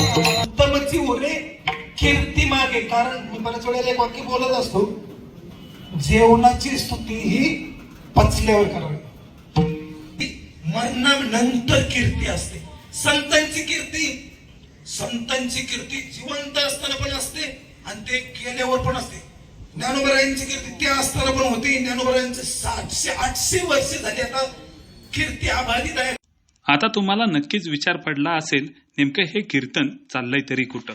उत्तमची उरे कीर्ती मागे. कारण मी बऱ्याच वेळेला एक वाक्य बोलत असतो जेवणाची स्तुती ही पचल्यावर करावी. मरणा नंतर कीर्ती असते. संतांची कीर्ती संतांची कीर्ती जिवंत असताना पण असते आणि ते केल्यावर पण असते. ज्ञानोबरायांची कीर्ती त्या असताना पण होती. ज्ञानोबरायांचे सातशे आठशे वर्ष झाली आता कीर्ती आभारी आहे आता तुम्हाला नक्कीच विचार पडला असेल नेमकं हे कीर्तन चाललंय तरी कुठं?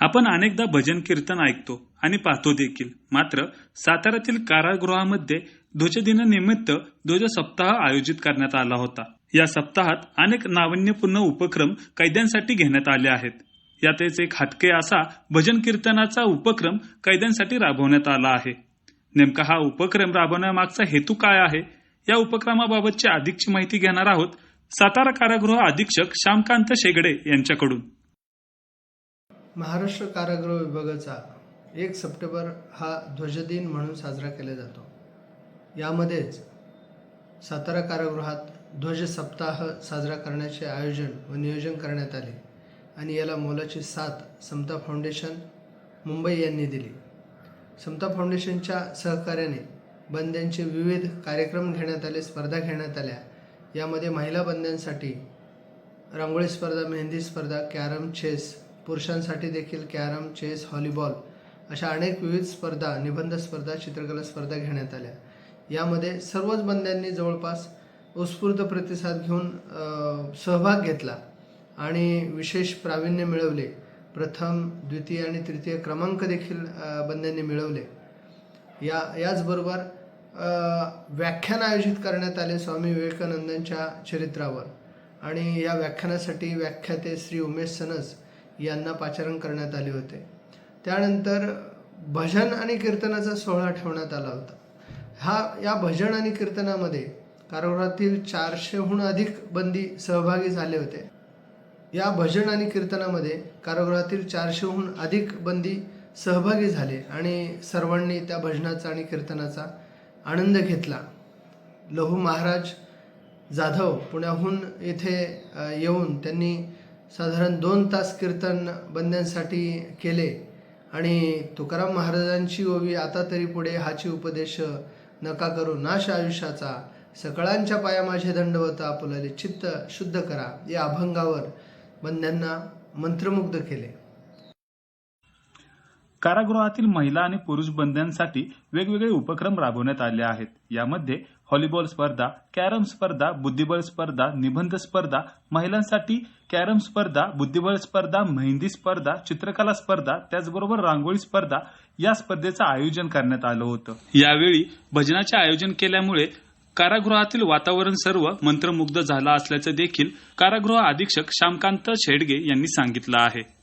आपण अनेकदा भजन कीर्तन ऐकतो आणि पाहतो देखील. मात्र साताऱ्यातील कारागृहामध्ये ध्वजदिनानिमित्त ध्वज सप्ताह आयोजित करण्यात आला होता. या सप्ताहात अनेक नाविन्यपूर्ण उपक्रम कैद्यांसाठी घेण्यात आले आहेत. यातच एक हटके असा भजन कीर्तनाचा उपक्रम कैद्यांसाठी राबवण्यात आला आहे. नेमका हा उपक्रम राबवण्यामागचा हेतू काय आहे? या उपक्रमाबाबतची अधिकची माहिती घेणार आहोत सातारा कारागृह अधीक्षक श्यामकांत शेगडे यांच्याकडून. महाराष्ट्र कारागृह विभागाचा एक सप्टेंबर हा ध्वजदिन म्हणून साजरा केला जातो. यामध्येच सातारा कारागृहात ध्वज सप्ताह साजरा करण्याचे आयोजन व नियोजन करण्यात आले आणि याला मोलाची साथ समता फाउंडेशन मुंबई यांनी दिली. समता फाउंडेशनच्या सहकार्याने बंद्यांचे विविध कार्यक्रम घेण्यात आले स्पर्धा घेण्यात आल्या. यामध्ये महिला बंद्यांसाठी रांगोळी स्पर्धा मेहंदी स्पर्धा कॅरम चेस पुरुषांसाठी देखील कॅरम चेस हॉलीबॉल अशा अनेक विविध स्पर्धा निबंध स्पर्धा चित्रकला स्पर्धा घेण्यात आल्या. यामध्ये सर्वच बंद्यांनी जवळपास उत्स्फूर्त प्रतिसाद घेऊन सहभाग घेतला आणि विशेष प्रावीण्य मिळवले. प्रथम द्वितीय आणि तृतीय क्रमांक देखील बंद्यांनी मिळवले. या याचबरोबर व्याख्यान आयोजित करण्यात आले स्वामी विवेकानंदांच्या चरित्रावर. आणि या व्याख्यानासाठी व्याख्याते श्री उमेश सनस यांना पाचारण करण्यात आले होते. त्यानंतर भजन आणि कीर्तनाचा सोहळा ठेवण्यात आला होता. हा या भजन आणि कीर्तनामध्ये कारागृहातील चारशेहून अधिक बंदी सहभागी झाले होते. या भजन आणि कीर्तनामध्ये कारागृहातील चारशेहून अधिक बंदी सहभागी झाले आणि सर्वांनी त्या भजनाचा आणि कीर्तनाचा आनंद घेतला. लहू महाराज जाधव पुण्याहून येथे येऊन त्यांनी साधारण दोन तास कीर्तन बंद्यांसाठी केले आणि तुकाराम महाराजांची ओवी आता तरी पुढे हाची उपदेश नका करू नाश आयुष्याचा. सकळांच्या पाया माझे दंडवत आपुलले चित्त शुद्ध करा. या अभंगावर बंद्यांना मंत्रमुग्ध केले. कारागृहातील महिला आणि पुरुष बंद्यांसाठी वेगवेगळे उपक्रम राबवण्यात आले आहेत. यामध्ये हॉलीबॉल स्पर्धा कॅरम स्पर्धा बुद्धिबळ स्पर्धा निबंध स्पर्धा महिलांसाठी कॅरम स्पर्धा बुद्धिबळ स्पर्धा मेहंदी स्पर्धा चित्रकला स्पर्धा त्याचबरोबर रांगोळी स्पर्धा या स्पर्धेचं आयोजन करण्यात आलं होतं. यावेळी भजनाचे आयोजन केल्यामुळे कारागृहातील वातावरण सर्व मंत्रमुग्ध झालं असल्याचं देखील कारागृह अधीक्षक श्यामकांत शेडगे यांनी सांगितलं आहे.